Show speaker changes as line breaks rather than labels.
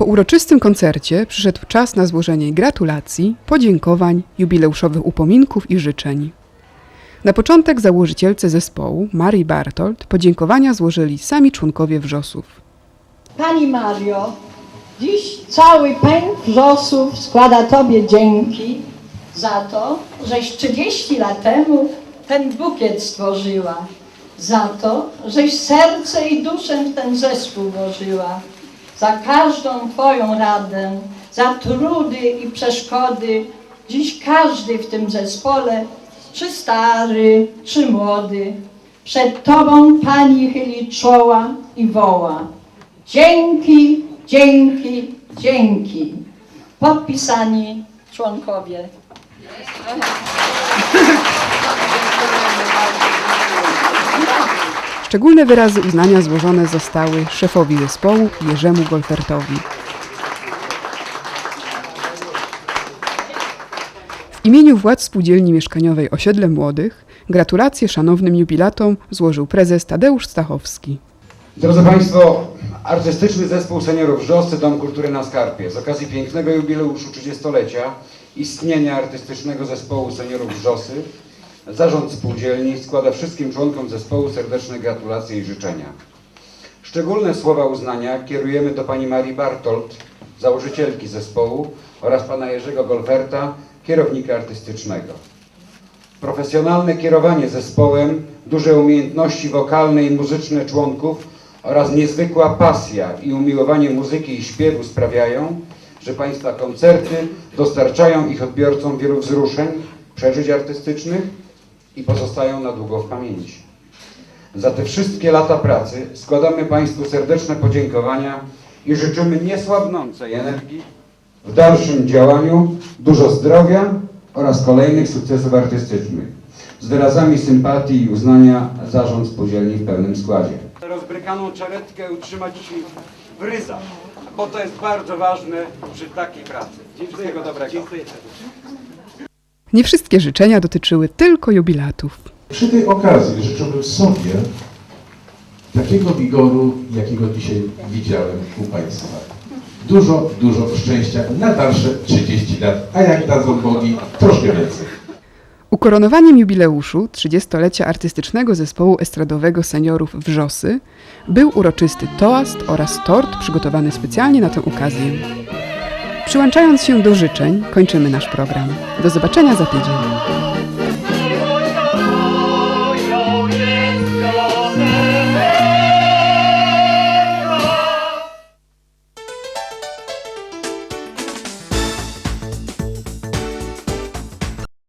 Po uroczystym koncercie przyszedł czas na złożenie gratulacji, podziękowań, jubileuszowych upominków i życzeń. Na początek założycielce zespołu, Marii Bartold, podziękowania złożyli sami członkowie Wrzosów.
Pani Mario, dziś cały pęk wrzosów składa Tobie dzięki za to, żeś 30 lat temu ten bukiet stworzyła. Za to, żeś serce i duszę w ten zespół włożyła. Za każdą Twoją radę, za trudy i przeszkody. Dziś każdy w tym zespole, czy stary, czy młody, przed Tobą Pani chyli czoła i woła. Dzięki, dzięki, dzięki. Podpisani członkowie.
Szczególne wyrazy uznania złożone zostały szefowi zespołu Jerzemu Golfertowi. W imieniu władz spółdzielni mieszkaniowej Osiedle Młodych gratulacje szanownym jubilatom złożył prezes Tadeusz Stachowski.
Drodzy Państwo, artystyczny zespół seniorów Wrzosy Dom Kultury na Skarpie z okazji pięknego jubileuszu 30-lecia istnienia artystycznego zespołu seniorów Wrzosy Zarząd Spółdzielni składa wszystkim członkom zespołu serdeczne gratulacje i życzenia. Szczególne słowa uznania kierujemy do pani Marii Bartold, założycielki zespołu oraz pana Jerzego Golferta, kierownika artystycznego. Profesjonalne kierowanie zespołem, duże umiejętności wokalne i muzyczne członków oraz niezwykła pasja i umiłowanie muzyki i śpiewu sprawiają, że Państwa koncerty dostarczają ich odbiorcom wielu wzruszeń, przeżyć artystycznych i pozostają na długo w pamięci. Za te wszystkie lata pracy składamy Państwu serdeczne podziękowania i życzymy niesłabnącej energii w dalszym działaniu, dużo zdrowia oraz kolejnych sukcesów artystycznych. Z wyrazami sympatii i uznania zarząd spółdzielni w pełnym składzie.
rozbrykaną czaretkę utrzymać w ryzach, bo to jest bardzo ważne przy takiej pracy. Wszystkiego dobrego. Dziękuję.
Nie wszystkie życzenia dotyczyły tylko jubilatów.
Przy tej okazji życzyłbym sobie takiego wigoru, jakiego dzisiaj widziałem u Państwa. Dużo, dużo szczęścia na dalsze 30 lat, a jak dadzą bogi, troszkę więcej.
Ukoronowaniem jubileuszu 30-lecia artystycznego zespołu estradowego seniorów Wrzosy był uroczysty toast oraz tort przygotowany specjalnie na tę okazję. Przyłączając się do życzeń, kończymy nasz program. Do zobaczenia za tydzień.